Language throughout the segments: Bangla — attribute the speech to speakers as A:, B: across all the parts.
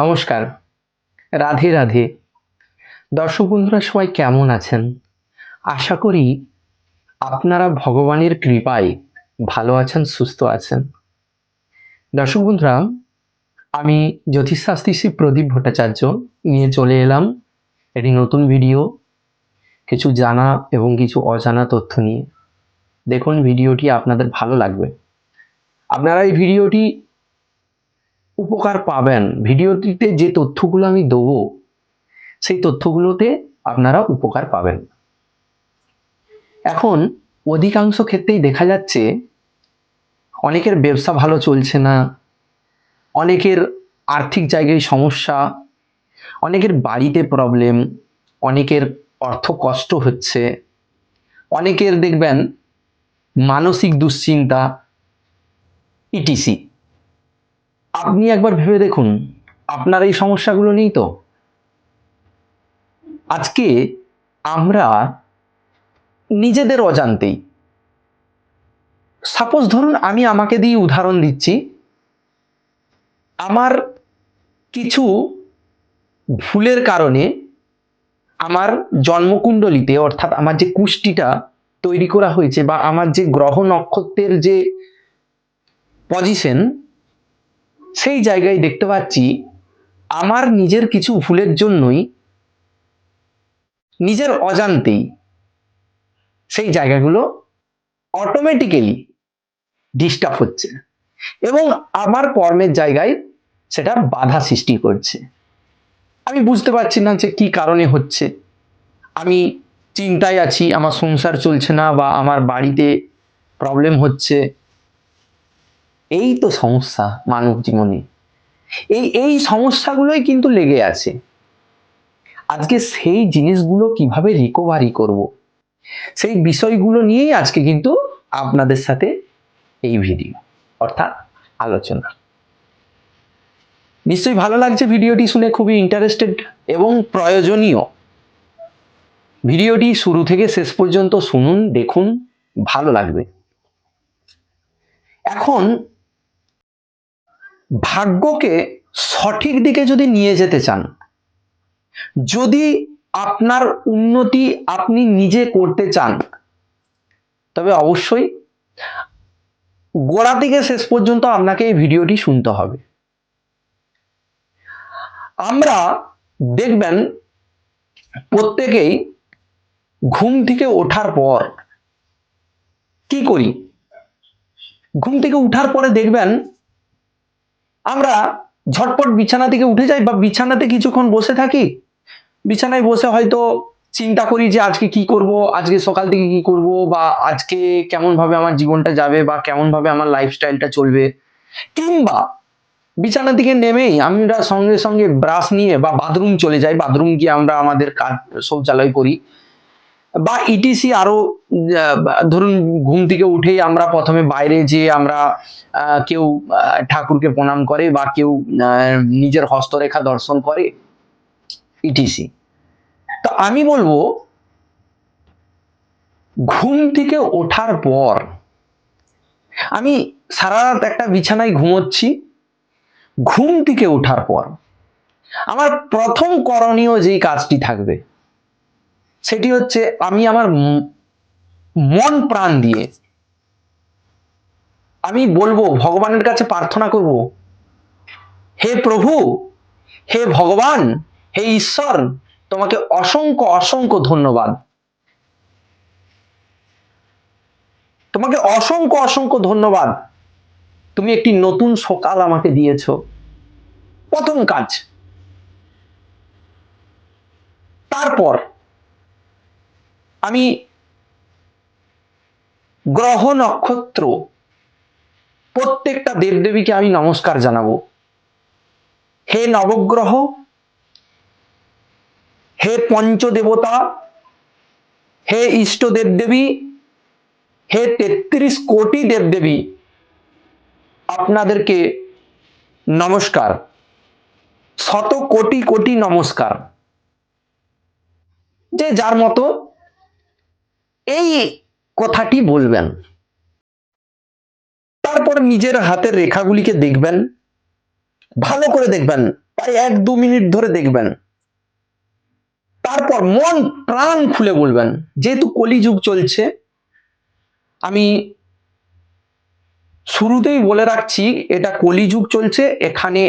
A: নমস্কার রাধে রাধে দর্শক বন্ধুরা সবাই কেমন আছেন আশা করি আপনারা ভগবানের কৃপায় ভালো আছেন সুস্থ আছেন দর্শক বন্ধুরা আমি জ্যোতিষশাস্ত্রী শ্রী প্রদীপ ভট্টাচার্য নিয়ে চলে এলাম একটি নতুন ভিডিও কিছু জানা এবং কিছু অজানা তথ্য নিয়ে দেখুন ভিডিওটি আপনাদের ভালো লাগবে আপনারা এই ভিডিওটি উপকার পাবেন ভিডিওটিতে যে তথ্যগুলো আমি দেবো সেই তথ্যগুলোতে আপনারা উপকার পাবেন এখন অধিকাংশ ক্ষেত্রেই দেখা যাচ্ছে অনেকের ব্যবসা ভালো চলছে না অনেকের আর্থিক জায়গায় সমস্যা অনেকের বাড়িতে প্রবলেম অনেকের অর্থ কষ্ট হচ্ছে অনেকের দেখবেন মানসিক দুশ্চিন্তা ইটিসি আপনি একবার ভেবে দেখুন আপনার এই সমস্যাগুলো নেই তো আজকে আমরা নিজেদের অজান্তেই সাপোজ ধরুন আমি আমাকে দিয়ে উদাহরণ দিচ্ছি আমার কিছু ভুলের কারণে আমার জন্মকুণ্ডলিতে অর্থাৎ আমার যে কুষ্টিটা তৈরি করা হয়েছে বা আমার যে গ্রহ নক্ষত্রের যে পজিশন সেই জায়গায় দেখতে পাচ্ছি আমার নিজের কিছু ভুলের জন্যই নিজের অজান্তেই সেই জায়গাগুলো অটোমেটিক্যালি ডিস্টার্ব হচ্ছে এবং আমার কর্মের জায়গায় সেটা বাধা সৃষ্টি করছে আমি বুঝতে পারছি না যে কি কারণে হচ্ছে আমি চিন্তায় আছি আমার সংসার চলছে না বা আমার বাড়িতে প্রবলেম হচ্ছে এই তো সমস্যা মানব জীবনে এই এই সমস্যাগুলোই কিন্তু লেগে আছে আজকে সেই জিনিসগুলো কিভাবে রিকভারি করব। সেই বিষয়গুলো নিয়েই আজকে কিন্তু আপনাদের সাথে এই ভিডিও অর্থাৎ আলোচনা নিশ্চয়ই ভালো লাগছে ভিডিওটি শুনে খুবই ইন্টারেস্টেড এবং প্রয়োজনীয় ভিডিওটি শুরু থেকে শেষ পর্যন্ত শুনুন দেখুন ভালো লাগবে এখন ভাগ্যকে সঠিক দিকে যদি নিয়ে যেতে চান যদি আপনার উন্নতি আপনি নিজে করতে চান তবে অবশ্যই গোড়া থেকে শেষ পর্যন্ত আপনাকে এই ভিডিওটি শুনতে হবে আমরা দেখবেন প্রত্যেকেই ঘুম থেকে ওঠার পর কি করি ঘুম থেকে উঠার পরে দেখবেন আমরা ঝটপট বিছানা থেকে উঠে যাই বা বিছানাতে কিছুক্ষণ বসে থাকি বিছানায় বসে হয়তো চিন্তা করি যে আজকে কি করব আজকে সকাল থেকে কি করব বা আজকে কেমনভাবে আমার জীবনটা যাবে বা কেমনভাবে আমার লাইফস্টাইলটা চলবে কিংবা বিছানা থেকে নেমেই আমরা সঙ্গে সঙ্গে ব্রাশ নিয়ে বা বাথরুম চলে যাই বাথরুম গিয়ে আমরা আমাদের কাজ শৌচালয় করি বা ইটিসি e আরও ধরুন ঘুম থেকে উঠেই আমরা প্রথমে বাইরে যেয়ে আমরা কেউ ঠাকুরকে প্রণাম করে বা কেউ নিজের হস্তরেখা দর্শন করে ইটিসি e তো আমি বলবো ঘুম থেকে ওঠার পর আমি সারা রাত একটা বিছানায় ঘুমোচ্ছি ঘুম থেকে ওঠার পর আমার প্রথম করণীয় যেই কাজটি থাকবে সেটি হচ্ছে আমি আমার মন প্রাণ দিয়ে আমি বলবো ভগবানের কাছে প্রার্থনা করব হে প্রভু হে ভগবান হে ঈশ্বর তোমাকে অসংখ্য অসংখ্য ধন্যবাদ তোমাকে অসংখ্য অসংখ্য ধন্যবাদ তুমি একটি নতুন সকাল আমাকে দিয়েছ প্রথম কাজ তারপর আমি গ্রহ নক্ষত্র প্রত্যেকটা দেবদেবীকে আমি নমস্কার জানাবো হে নবগ্রহ হে পঞ্চদেবতা হে ইষ্ট দেবদেবী হে তেত্রিশ কোটি দেবদেবী আপনাদেরকে নমস্কার শত কোটি কোটি নমস্কার যে যার মতো এই কথাটি বলবেন তারপর নিজের হাতের রেখাগুলিকে দেখবেন ভালো করে দেখবেন প্রায় এক দু মিনিট ধরে দেখবেন তারপর মন প্রাণ খুলে বলবেন যেহেতু কলিযুগ চলছে আমি শুরুতেই বলে রাখছি এটা কলিযুগ চলছে এখানে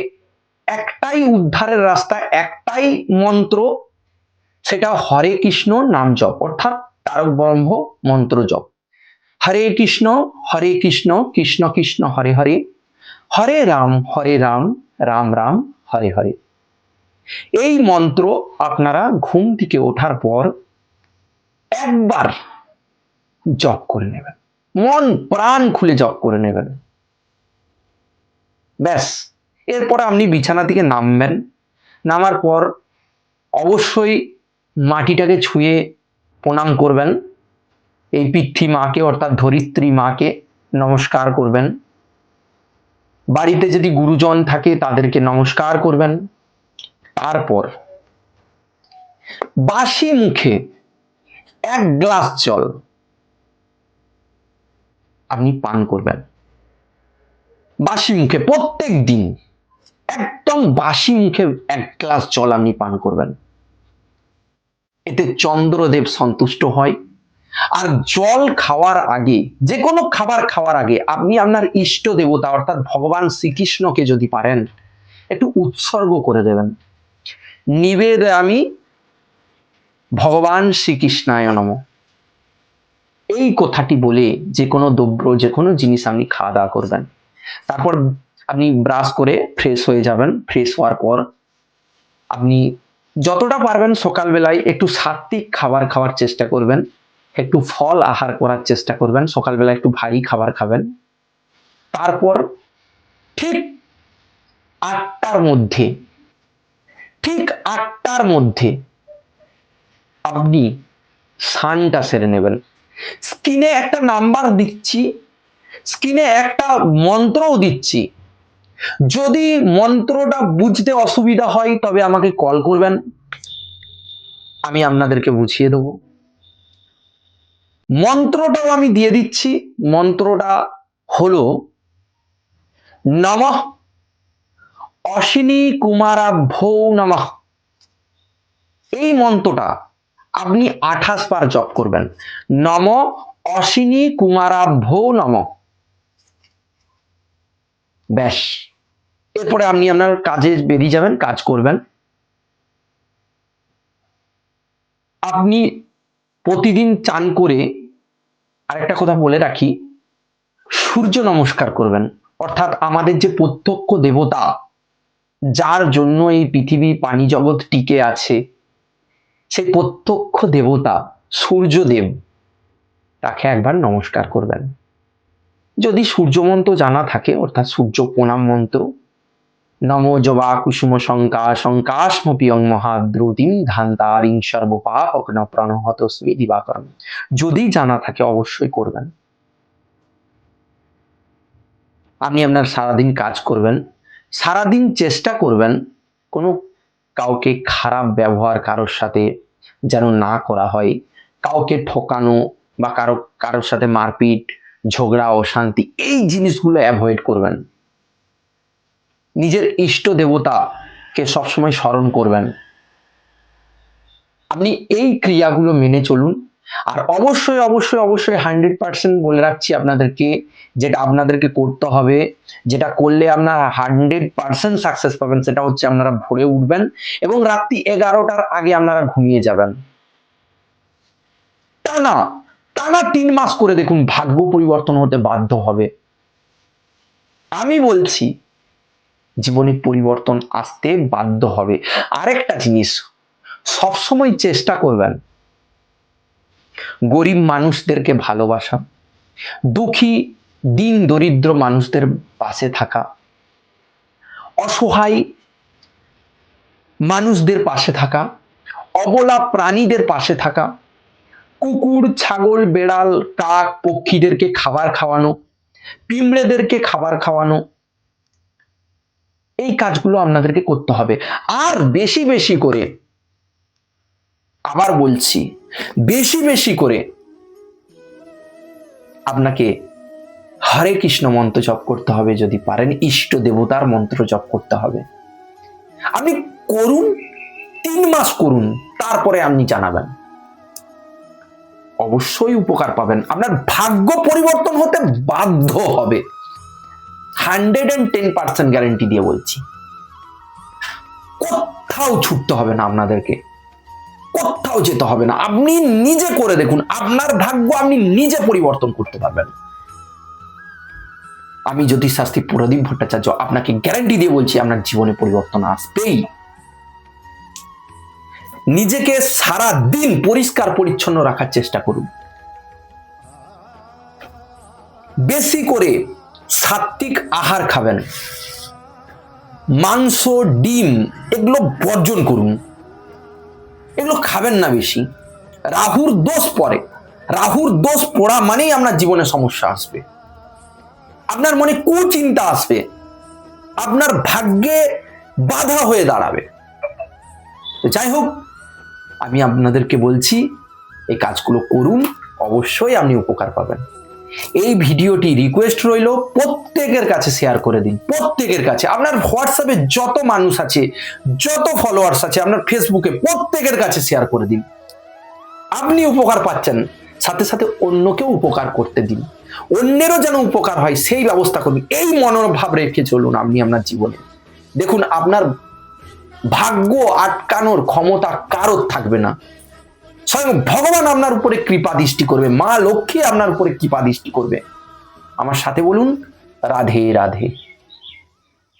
A: একটাই উদ্ধারের রাস্তা একটাই মন্ত্র সেটা হরে কৃষ্ণ নাম জপ অর্থাৎ তারক ব্রহ্ম মন্ত্র জপ হরে কৃষ্ণ হরে কৃষ্ণ কৃষ্ণ কৃষ্ণ হরে হরে হরে রাম হরে রাম রাম রাম হরে হরে এই মন্ত্র আপনারা ঘুম থেকে ওঠার পর একবার জপ করে নেবেন মন প্রাণ খুলে জপ করে নেবেন ব্যাস এরপর আপনি বিছানা থেকে নামবেন নামার পর অবশ্যই মাটিটাকে ছুঁয়ে প্রণাম করবেন এই পিতৃ মাকে অর্থাৎ ধরিত্রী মাকে নমস্কার করবেন বাড়িতে যদি গুরুজন থাকে তাদেরকে নমস্কার করবেন তারপর বাসি মুখে এক গ্লাস জল আপনি পান করবেন বাসি মুখে প্রত্যেক দিন একদম বাসি মুখে এক গ্লাস জল আপনি পান করবেন এতে চন্দ্রদেব সন্তুষ্ট হয় আর জল খাওয়ার আগে যে কোনো খাবার খাওয়ার আগে আপনি আপনার ইষ্ট দেবতা অর্থাৎ ভগবান শ্রীকৃষ্ণকে যদি পারেন একটু উৎসর্গ করে দেবেন নিবেদ আমি ভগবান শ্রীকৃষ্ণায় নম এই কথাটি বলে যে কোনো দ্রব্য যে কোনো জিনিস আপনি খাওয়া দাওয়া করবেন তারপর আপনি ব্রাশ করে ফ্রেশ হয়ে যাবেন ফ্রেশ হওয়ার পর আপনি যতটা পারবেন সকালবেলায় একটু সাত্বিক খাবার খাওয়ার চেষ্টা করবেন একটু ফল আহার করার চেষ্টা করবেন সকালবেলায় একটু ভারী খাবার খাবেন তারপর ঠিক আটটার মধ্যে ঠিক আটটার মধ্যে আপনি সানটা সেরে নেবেন স্ক্রিনে একটা নাম্বার দিচ্ছি স্ক্রিনে একটা মন্ত্রও দিচ্ছি যদি মন্ত্রটা বুঝতে অসুবিধা হয় তবে আমাকে কল করবেন আমি আপনাদেরকে বুঝিয়ে দেব মন্ত্রটাও আমি দিয়ে দিচ্ছি মন্ত্রটা হলো নম অশ্বিনী ভৌ নম এই মন্ত্রটা আপনি আঠাশ বার জপ করবেন নম অশ্বিনী কুমারা ভৌ নম ব্যাস এরপরে আপনি আপনার কাজে বেরিয়ে যাবেন কাজ করবেন আপনি প্রতিদিন চান করে আরেকটা কথা বলে রাখি সূর্য নমস্কার করবেন অর্থাৎ আমাদের যে প্রত্যক্ষ দেবতা যার জন্য এই পৃথিবী পানি জগৎ টিকে আছে সেই প্রত্যক্ষ দেবতা সূর্যদেব তাকে একবার নমস্কার করবেন যদি সূর্যমন্ত্র জানা থাকে অর্থাৎ সূর্য প্রণাম মন্ত্র নমো জবা কুসুম শঙ্কা শঙ্কাশ্ম পিয়ং মহাদ্রুতিম ধান্তারিং সর্বপাপ অগ্ন প্রণহত স্মৃতি দিবাকরণ যদি জানা থাকে অবশ্যই করবেন আপনি আপনার সারাদিন কাজ করবেন সারাদিন চেষ্টা করবেন কোনো কাউকে খারাপ ব্যবহার কারোর সাথে যেন না করা হয় কাউকে ঠকানো বা কারো কারোর সাথে মারপিট ঝগড়া অশান্তি এই জিনিসগুলো অ্যাভয়েড করবেন নিজের ইষ্ট দেবতাকে সবসময় স্মরণ করবেন আপনি এই ক্রিয়াগুলো মেনে চলুন আর অবশ্যই অবশ্যই অবশ্যই হান্ড্রেড পার্সেন্ট বলে রাখছি আপনাদেরকে যেটা আপনাদেরকে করতে হবে যেটা করলে আপনারা হান্ড্রেড পার্সেন্ট সাকসেস পাবেন সেটা হচ্ছে আপনারা ভোরে উঠবেন এবং রাত্রি এগারোটার আগে আপনারা ঘুমিয়ে যাবেন টানা টানা তিন মাস করে দেখুন ভাগ্য পরিবর্তন হতে বাধ্য হবে আমি বলছি জীবনে পরিবর্তন আসতে বাধ্য হবে আরেকটা জিনিস সবসময় চেষ্টা করবেন গরিব মানুষদেরকে ভালোবাসা দুঃখী দিন দরিদ্র মানুষদের পাশে থাকা অসহায় মানুষদের পাশে থাকা অবলা প্রাণীদের পাশে থাকা কুকুর ছাগল বেড়াল কাক পক্ষীদেরকে খাবার খাওয়ানো পিঁমড়েদেরকে খাবার খাওয়ানো এই কাজগুলো আপনাদেরকে করতে হবে আর বেশি বেশি করে আবার বলছি বেশি বেশি করে আপনাকে হরে কৃষ্ণ মন্ত্র জপ করতে হবে যদি পারেন ইষ্ট দেবতার মন্ত্র জপ করতে হবে আপনি করুন তিন মাস করুন তারপরে আপনি জানাবেন অবশ্যই উপকার পাবেন আপনার ভাগ্য পরিবর্তন হতে বাধ্য হবে hundred and ten percent guarantee দিয়ে বলছি কোথাও ছুটতে হবে না আপনাদেরকে কোথাও যেতে হবে না আপনি নিজে করে দেখুন আপনার ভাগ্য আপনি নিজে পরিবর্তন করতে পারবেন আমি যদি শাস্তি প্রদীপ ভট্টাচার্য আপনাকে গ্যারান্টি দিয়ে বলছি আপনার জীবনে পরিবর্তন আসবেই নিজেকে সারা দিন পরিষ্কার পরিচ্ছন্ন রাখার চেষ্টা করুন বেশি করে সাত্ত্বিক আহার খাবেন মাংস ডিম এগুলো বর্জন করুন এগুলো খাবেন না বেশি রাহুর দোষ পরে রাহুর দোষ পড়া মানেই আপনার জীবনে সমস্যা আসবে আপনার মনে কুচিন্তা আসবে আপনার ভাগ্যে বাধা হয়ে দাঁড়াবে যাই হোক আমি আপনাদেরকে বলছি এই কাজগুলো করুন অবশ্যই আপনি উপকার পাবেন এই ভিডিওটি রিকোয়েস্ট রইল প্রত্যেকের কাছে শেয়ার করে দিন প্রত্যেকের কাছে আপনার হোয়াটসঅ্যাপে যত মানুষ আছে যত ফলোয়ার্স আছে আপনার ফেসবুকে প্রত্যেকের কাছে শেয়ার করে দিন আপনি উপকার পাচ্ছেন সাথে সাথে অন্যকেও উপকার করতে দিন অন্যেরও যেন উপকার হয় সেই ব্যবস্থা করুন এই মনোভাব রেখে চলুন আপনি আপনার জীবনে দেখুন আপনার ভাগ্য আটকানোর ক্ষমতা কারোর থাকবে না স্বয়ং ভগবান আপনার উপরে কৃপা দৃষ্টি করবে মা লক্ষ্মী আপনার উপরে কৃপা দৃষ্টি করবে আমার সাথে বলুন রাধে রাধে